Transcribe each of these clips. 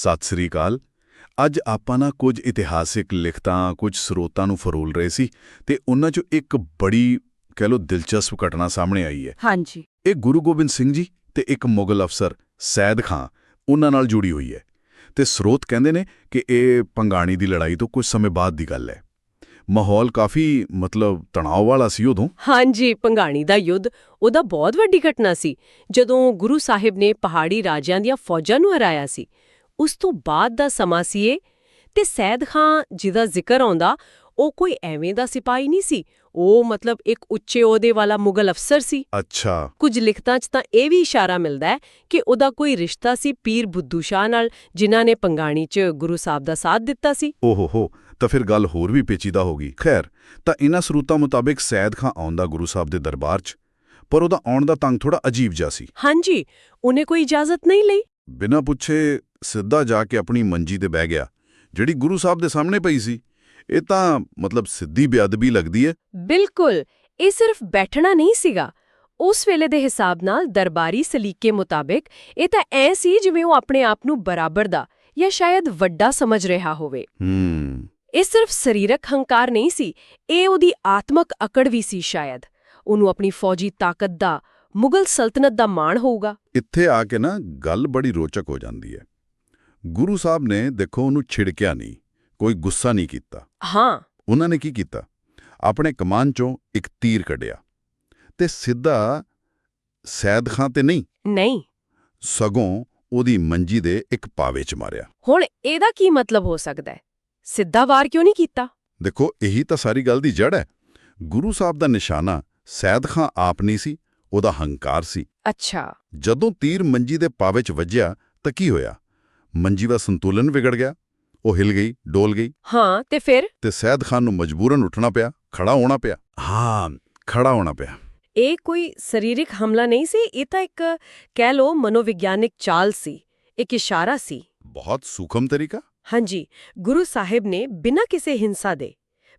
ਸਤਿ ਸ੍ਰੀ ਅਕਾਲ। ਅੱਜ ਆਪਾਂ ਨਾ ਕੁਝ ਇਤਿਹਾਸਿਕ ਲਿਖਤਾਂ ਕੁਝ ਸਰੋਤਾਂ ਨੂੰ ਫਰੋਲ ਰਹੇ ਸੀ ਤੇ ਉਹਨਾਂ 'ਚੋਂ ਇੱਕ ਬੜੀ ਕਹਿ ਲੋ ਦਿਲਚਸਪ ਘਟਨਾ ਸਾਹਮਣੇ ਆਈ ਹੈ। ਹਾਂਜੀ। ਇਹ ਗੁਰੂ ਗੋਬਿੰਦ ਸਿੰਘ ਜੀ ਤੇ ਇੱਕ ਮੁਗਲ ਅਫਸਰ ਸੈਦ ਖਾਂ ਉਹਨਾਂ ਨਾਲ ਜੁੜੀ ਹੋਈ ਹੈ। ਤੇ ਸਰੋਤ ਕਹਿੰਦੇ ਨੇ ਕਿ ਇਹ ਪੰਗਾਣੀ ਦੀ ਲੜਾਈ ਤੋਂ ਕੁਝ ਸਮੇਂ ਬਾਅਦ ਦੀ ਗੱਲ ਹੈ। ਮਾਹੌਲ ਕਾਫੀ ਮਤਲਬ ਤਣਾਅ ਵਾਲਾ ਸੀ ਉਦੋਂ। ਹਾਂਜੀ ਪੰਗਾਣੀ ਦਾ ਯੁੱਧ ਉਹਦਾ ਬਹੁਤ ਵੱਡੀ ਘਟਨਾ ਸੀ। ਜਦੋਂ ਗੁਰੂ ਸਾਹਿਬ ਨੇ ਪਹਾੜੀ ਰਾਜਿਆਂ ਦੀਆਂ ਫੌਜਾਂ ਨੂੰ ਹਰਾਇਆ ਸੀ ਉਸ ਤੋਂ ਬਾਅਦ ਦਾ ਸਮਾਂ ਸੀ ਇਹ। ਤੇ ਸੈਦ ਖਾਂ ਜਿਹਦਾ ਜ਼ਿਕਰ ਆਉਂਦਾ ਉਹ ਕੋਈ ਐਵੇਂ ਦਾ ਸਿਪਾਹੀ ਨਹੀਂ ਸੀ। ਉਹ ਮਤਲਬ ਇੱਕ ਉੱਚੇ ਅਹੁਦੇ ਵਾਲਾ ਮੁਗਲ ਅਫਸਰ ਸੀ। ਅੱਛਾ। ਕੁਝ ਲਿਖਤਾਂ 'ਚ ਤਾਂ ਇਹ ਵੀ ਇਸ਼ਾਰਾ ਮਿਲਦਾ ਹੈ ਕਿ ਉਹਦਾ ਕੋਈ ਰਿਸ਼ਤਾ ਸੀ ਪੀਰ ਬੁੱਧੂ ਸ਼ਾਹ ਨਾਲ ਜਿਨ੍ਹਾਂ ਨੇ ਪੰਗਾਣੀ 'ਚ ਗੁਰੂ ਸਾਹਿਬ ਦਾ ਸਾਥ ਦਿੱਤਾ ਸੀ। ਓਹੋ ਤਾਂ ਫਿਰ ਗੱਲ ਹੋਰ ਵੀ ਪੇਚੀਦਾ ਹੋ ਗਈ। ਖੈਰ ਤਾਂ ਇਹਨਾਂ ਸਰੂਤਾਂ ਮੁਤਾਬਿਕ ਸੈਦ ਖਾਂ ਆਉਂਦਾ ਗੁਰੂ ਸਾਹਿਬ ਦੇ ਦਰਬਾਰ 'ਚ ਪਰ ਉਹਦਾ ਆਉਣ ਦਾ ਤੰਗ ਥੋੜਾ ਅਜੀਬ ਜਿਹਾ ਸੀ। ਹਾਂਜੀ ਉਹਨੇ ਕੋਈ ਇਜਾਜ਼ਤ ਨਹੀਂ ਲਈ। ਬਿਨਾਂ ਪੁੱਛੇ ਸਿੱਧਾ ਜਾ ਕੇ ਆਪਣੀ ਮੰਜੀ ਤੇ ਬਹਿ ਗਿਆ ਜਿਹੜੀ ਗੁਰੂ ਸਾਹਿਬ ਦੇ ਸਾਹਮਣੇ ਪਈ ਸੀ। ਇਹ ਤਾਂ ਮਤਲਬ ਸਿੱਧੀ ਬੇਅਦਬੀ ਲੱਗਦੀ ਹੈ। ਬਿਲਕੁਲ ਇਹ ਸਿਰਫ ਬੈਠਣਾ ਨਹੀਂ ਸੀਗਾ। ਉਸ ਵੇਲੇ ਦੇ ਹਿਸਾਬ ਨਾਲ ਦਰਬਾਰੀ ਸਲੀਕੇ ਮੁਤਾਬਿਕ ਇਹ ਤਾਂ ਐ ਸੀ ਜਿਵੇਂ ਉਹ ਆਪਣੇ ਆਪ ਨੂੰ ਬਰਾਬਰ ਦਾ ਜਾਂ ਸ਼ਾਇਦ ਵੱਡਾ ਸਮਝ ਰਿਹਾ ਹੋਵੇ। ਹੂੰ। ਇਹ ਸਿਰਫ ਸਰੀਰਕ ਹੰਕਾਰ ਨਹੀਂ ਸੀ ਇਹ ਉਹਦੀ ਆਤਮਕ ਅਕੜ ਵੀ ਸੀ ਸ਼ਾਇਦ। ਉਹਨੂੰ ਆਪਣੀ ਫੌਜੀ ਤਾਕਤ ਦਾ ਮੁਗਲ ਸਲਤਨਤ ਦਾ ਮਾਣ ਹੋਊਗਾ। ਇੱਥੇ ਆ ਕੇ ਨਾ ਗੱਲ ਬੜੀ ਰੋਚਕ ਹੋ ਜਾਂਦੀ ਹੈ। ਗੁਰੂ ਸਾਹਿਬ ਨੇ ਦੇਖੋ ਉਹਨੂੰ ਛਿੜਕਿਆ ਨਹੀਂ ਕੋਈ ਗੁੱਸਾ ਨਹੀਂ ਕੀਤਾ। ਹਾਂ। ਉਹਨਾਂ ਨੇ ਕੀ ਕੀਤਾ? ਆਪਣੇ ਕਮਾਨ ਚੋਂ ਇੱਕ ਤੀਰ ਕੱਢਿਆ ਤੇ ਸਿੱਧਾ ਸੈਦ ਖਾਂ ਤੇ ਨਹੀਂ ਨਹੀਂ। ਸਗੋਂ ਉਹਦੀ ਮੰਜੀ ਦੇ ਇੱਕ ਪਾਵੇ 'ਚ ਮਾਰਿਆ। ਹੁਣ ਇਹਦਾ ਕੀ ਮਤਲਬ ਹੋ ਸਕਦਾ ਹੈ? ਸਿੱਧਾ ਵਾਰ ਕਿਉਂ ਨਹੀਂ ਕੀਤਾ? ਦੇਖੋ ਇਹੀ ਤਾਂ ਸਾਰੀ ਗੱਲ ਦੀ ਜੜ ਹੈ। ਗੁਰੂ ਸਾਹਿਬ ਦਾ ਨਿਸ਼ਾਨਾ ਸੈਦ ਖਾਂ ਆਪ ਨਹੀਂ ਸੀ ਉਹਦਾ ਹੰਕਾਰ ਸੀ। ਅੱਛਾ। ਜਦੋਂ ਤੀਰ ਮੰਜੀ ਦੇ ਪਾਵੇ 'ਚ ਵੱਜਿਆ ਤਾਂ ਕੀ ਹੋਇਆ? ਮੰਜੀ ਦਾ ਸੰਤੁਲਨ ਵਿਗੜ ਗਿਆ। ਉਹ ਹਿਲ ਗਈ ਡੋਲ ਗਈ। ਹਾਂ ਤੇ ਫਿਰ? ਤੇ ਸੈਦ ਖਾਨ ਨੂੰ ਮਜਬੂਰਨ ਉੱਠਣਾ ਪਿਆ ਖੜਾ ਹੋਣਾ ਪਿਆ। ਹਾਂ ਖੜਾ ਹੋਣਾ ਪਿਆ। ਇਹ ਕੋਈ ਸਰੀਰਕ ਹਮਲਾ ਨਹੀਂ ਸੀ ਇਹ ਤਾਂ ਇੱਕ ਕਹਿ ਲੋ ਮਨੋਵਿਗਿਆਨਿਕ ਚਾਲ ਸੀ ਇੱਕ ਇਸ਼ਾਰਾ ਸੀ। ਬਹੁਤ ਸੂਖਮ ਤਰੀਕਾ। ਹਾਂਜੀ ਗੁਰੂ ਸਾਹਿਬ ਨੇ ਬਿਨਾਂ ਕਿਸੇ ਹਿੰਸਾ ਦੇ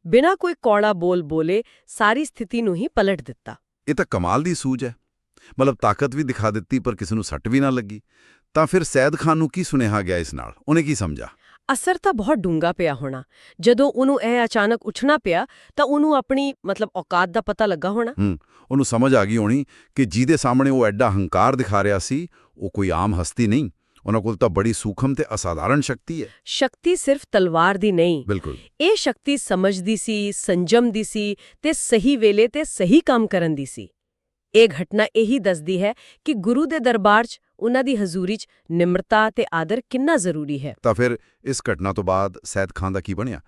ਬਿਨਾਂ ਕੋਈ ਕੌੜਾ ਬੋਲ ਬੋਲੇ ਸਾਰੀ ਸਥਿਤੀ ਨੂੰ ਹੀ ਪਲਟ ਦਿੱਤਾ। ਇਹ ਤਾਂ ਕਮਾਲ ਦੀ ਸੂਝ ਹੈ। ਮਤਲਬ ਤਾਕਤ ਵੀ ਦਿਖਾ ਦਿੱਤੀ ਪਰ ਕਿਸੇ ਨੂੰ ਸੱਟ ਵੀ ਨਾ ਲੱਗੀ। ਤਾਂ ਫਿਰ ਸੈਦ ਖਾਨ ਨੂੰ ਕੀ ਸੁਨੇਹਾ ਗਿਆ ਇਸ ਨਾਲ? ਉਹਨੇ ਕੀ ਸਮਝਾ ਅਸਰ ਤਾਂ ਬਹੁਤ ਡੂੰਗਾ ਪਿਆ ਹੋਣਾ। ਜਦੋਂ ਉਹਨੂੰ ਇਹ ਅਚਾਨਕ ਉੱਠਣਾ ਪਿਆ ਤਾਂ ਉਹਨੂੰ ਆਪਣੀ ਮਤਲਬ ਔਕਾਤ ਦਾ ਪਤਾ ਲੱਗਾ ਹੋਣਾ। ਹੂੰ ਉਹਨੂੰ ਸਮਝ ਆ ਗਈ ਹੋਣੀ ਕਿ ਜਿਹਦੇ ਸਾਹਮਣੇ ਉਹ ਐਡਾ ਹੰਕਾਰ ਦਿਖਾ ਰਿਹਾ ਸੀ ਉਹ ਕੋਈ ਆਮ ਹਸਤੀ ਨਹੀਂ। ਉਹਨਾਂ ਕੋਲ ਤਾਂ ਬੜੀ ਸੂਖਮ ਤੇ ਅਸਾਧਾਰਨ ਸ਼ਕਤੀ ਹੈ। ਸ਼ਕਤੀ ਸਿਰਫ ਤਲਵਾਰ ਦੀ ਨਹੀਂ। ਬਿਲਕੁਲ। ਇਹ ਸ਼ਕਤੀ ਸਮਝਦੀ ਸੀ ਸੰਜਮ ਦੀ ਸੀ ਤੇ ਸਹੀ ਵੇਲੇ ਤੇ ਸਹੀ ਕੰਮ ਕਰਨ ਦੀ ਸੀ। ਇਹ ਘਟਨਾ ਇਹੀ ਦੱਸਦੀ ਹੈ ਕਿ ਗੁਰੂ ਦੇ ਦਰਬਾਰ 'ਚ ਉਹਨਾਂ ਦੀ ਹਜ਼ੂਰੀ 'ਚ ਨਿਮਰਤਾ ਤੇ ਆਦਰ ਕਿੰਨਾ ਜ਼ਰੂਰੀ ਹੈ। ਤਾਂ ਫਿਰ ਇਸ ਘਟਨਾ ਤੋਂ ਬਾਅਦ ਸੈਦ ਖਾਨ ਦਾ ਕੀ ਬਣਿਆ?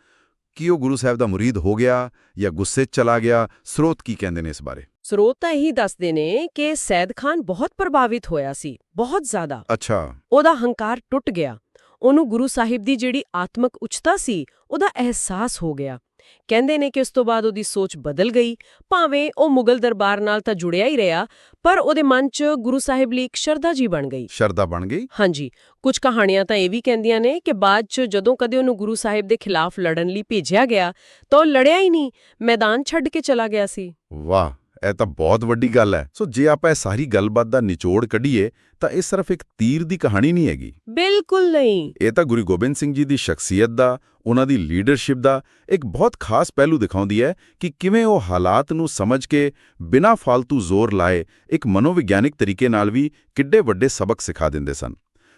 ਕੀ ਉਹ ਗੁਰੂ ਸਾਹਿਬ ਦਾ ਮੁਰੀਦ ਹੋ ਗਿਆ ਜਾਂ ਗੁੱਸੇ 'ਚ ਚਲਾ ਗਿਆ? ਸਰੋਤ ਕੀ ਕਹਿੰਦੇ ਨੇ ਇਸ ਬਾਰੇ? ਸਰੋਤ ਤਾਂ ਇਹੀ ਦੱਸਦੇ ਨੇ ਕਿ ਸੈਦ ਖਾਨ ਬਹੁਤ ਪ੍ਰਭਾਵਿਤ ਹੋਇਆ ਸੀ ਬਹੁਤ ਜ਼ਿਆਦਾ। ਅੱਛਾ। ਉਹਦਾ ਹੰਕਾਰ ਟੁੱਟ ਗਿਆ। ਉਹਨੂੰ ਗੁਰੂ ਸਾਹਿਬ ਦੀ ਜਿਹੜੀ ਆਤਮਕ ਉੱਚਤਾ ਸੀ ਉਹਦਾ ਅਹਿਸਾਸ ਹੋ ਗਿਆ। ਕਹਿੰਦੇ ਨੇ ਕਿ ਉਸ ਤੋਂ ਬਾਅਦ ਉਹਦੀ ਸੋਚ ਬਦਲ ਗਈ। ਭਾਵੇਂ ਉਹ ਮੁਗਲ ਦਰਬਾਰ ਨਾਲ ਤਾਂ ਜੁੜਿਆ ਹੀ ਰਿਹਾ ਪਰ ਉਹਦੇ ਮਨ 'ਚ ਗੁਰੂ ਸਾਹਿਬ ਲਈ ਇੱਕ ਸ਼ਰਧਾ ਜੀ ਬਣ ਗਈ। ਸ਼ਰਧਾ ਬਣ ਗਈ? ਹਾਂਜੀ। ਕੁਝ ਕਹਾਣੀਆਂ ਤਾਂ ਇਹ ਵੀ ਕਹਿੰਦੀਆਂ ਨੇ ਕਿ ਬਾਅਦ 'ਚ ਜਦੋਂ ਕਦੇ ਉਹਨੂੰ ਗੁਰੂ ਸਾਹਿਬ ਦੇ ਖਿਲਾਫ ਲੜਨ ਲਈ ਭੇਜਿਆ ਗਿਆ ਤਾਂ ਉਹ ਲੜਿਆ ਹੀ ਨਹੀਂ ਮੈਦਾਨ ਛੱਡ ਕੇ ਚਲਾ ਗਿਆ ਸੀ। ਵਾਹ! ਇਹ ਤਾਂ ਬਹੁਤ ਵੱਡੀ ਗੱਲ ਹੈ। ਸੋ ਜੇ ਆਪਾਂ ਇਹ ਸਾਰੀ ਗੱਲਬਾਤ ਦਾ ਨਿਚੋੜ ਕੱਢੀਏ ਤਾਂ ਇਹ ਸਿਰਫ ਇੱਕ ਤੀਰ ਦੀ ਕਹਾਣੀ ਨਹੀਂ ਹੈਗੀ। ਬਿਲਕੁਲ ਨਹੀਂ। ਇਹ ਤਾਂ ਗੁਰੂ ਗੋਬਿੰਦ ਸਿੰਘ ਜੀ ਦੀ ਸ਼ਖਸੀਅਤ ਦਾ ਉਹਨਾਂ ਦੀ ਲੀਡਰਸ਼ਿਪ ਦਾ ਇੱਕ ਬਹੁਤ ਖਾਸ ਪਹਿਲੂ ਦਿਖਾਉਂਦੀ ਹੈ ਕਿ ਕਿਵੇਂ ਉਹ ਹਾਲਾਤ ਨੂੰ ਸਮਝ ਕੇ ਬਿਨਾਂ ਫालतू ਜ਼ੋਰ ਲਾਏ ਇੱਕ ਮਨੋਵਿਗਿਆਨਿਕ ਤਰੀਕੇ ਨਾਲ ਵੀ ਕਿੱਡੇ ਵੱਡੇ ਸਬਕ ਸਿਖਾ ਦਿੰਦੇ ਸਨ।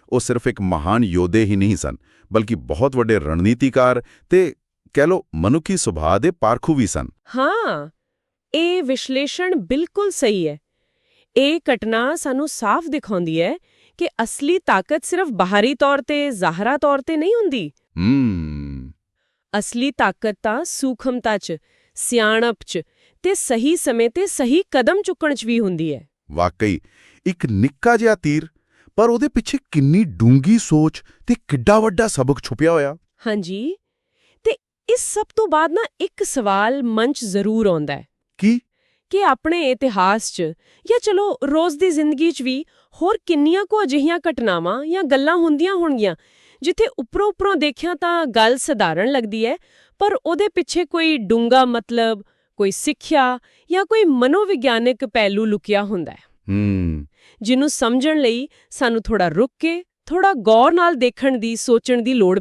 ਉਹ ਸਿਰਫ ਇੱਕ ਮਹਾਨ ਯੋਧੇ ਹੀ ਨਹੀਂ ਸਨ ਬਲਕਿ ਬਹੁਤ ਵੱਡੇ ਰਣਨੀਤੀਕਾਰ ਤੇ ਕਹਿ ਲੋ ਮਨੁੱਖੀ ਸੁਭਾਅ ਦੇ ਪਾਰਖੂ ਵੀ ਸਨ। ਹਾਂ। ਇਹ ਵਿਸ਼ਲੇਸ਼ਣ ਬਿਲਕੁਲ ਸਹੀ ਹੈ। ਇਹ ਘਟਨਾ ਸਾਨੂੰ ਸਾਫ਼ ਦਿਖਾਉਂਦੀ ਹੈ ਕਿ ਅਸਲੀ ਤਾਕਤ ਸਿਰਫ ਬਾਹਰੀ ਤੌਰ ਤੇ ਜ਼ਾਹਰਾ ਤੌਰ ਤੇ ਨਹੀਂ ਹੁੰਦੀ। ਅਸਲੀ ਤਾਕਤ ਤਾਂ ਸੂਖਮਤਾ 'ਚ ਸਿਆਣਪ 'ਚ ਤੇ ਸਹੀ ਸਮੇਂ ਤੇ ਸਹੀ ਕਦਮ ਚੁੱਕਣ 'ਚ ਵੀ ਹੁੰਦੀ ਹੈ। ਵਾਕਈ ਇੱਕ ਨਿੱਕਾ ਜਿਹਾ ਤੀਰ ਪਰ ਉਹਦੇ ਪਿੱਛੇ ਕਿੰਨੀ ਡੂੰਗੀ ਸੋਚ ਤੇ ਕਿੱਡਾ ਵੱਡਾ ਸਬਕ ਛੁਪਿਆ ਹੋਇਆ। ਹਾਂਜੀ। ਤੇ ਇਸ ਸਭ ਤੋਂ ਬਾਅਦ ਨਾ ਇੱਕ ਸਵਾਲ ਮਨ 'ਚ ਜ਼ਰੂਰ ਆਉਂਦਾ ਹੈ। ਕੀ? ਕਿ ਆਪਣੇ ਇਤਿਹਾਸ 'ਚ ਜਾਂ ਚਲੋ ਰੋਜ਼ ਦੀ ਜ਼ਿੰਦਗੀ 'ਚ ਵੀ ਹੋਰ ਕਿੰਨੀਆਂ ਕੋ ਅਜਿਹੀਆਂ ਘਟਨਾਵਾਂ ਜਾਂ ਗੱਲਾਂ ਹੁੰਦੀਆਂ ਹੋਣਗੀਆਂ ਜਿੱਥੇ ਉੱਪਰੋਂ ਉੱਪਰੋਂ ਦੇਖਿਆ ਤਾਂ ਗੱਲ ਸਧਾਰਨ ਲੱਗਦੀ ਹੈ ਪਰ ਉਹਦੇ ਪਿੱਛੇ ਕੋਈ ਡੂੰਗਾ ਮਤਲਬ ਕੋਈ ਸਿੱਖਿਆ ਜਾਂ ਕੋਈ ਮਨੋਵਿਗਿਆਨਿਕ ਪਹਿਲੂ ਲੁਕਿਆ ਹੁੰਦਾ ਹੈ। ਹੂੰ। ਜਿਹਨੂੰ ਸਮਝਣ ਲਈ ਸਾਨੂੰ ਥੋੜਾ ਰੁਕ ਕੇ ਥੋੜਾ ਗੌਰ ਨਾਲ ਦੇਖਣ ਦੀ ਸੋਚਣ ਦੀ ਲੋੜ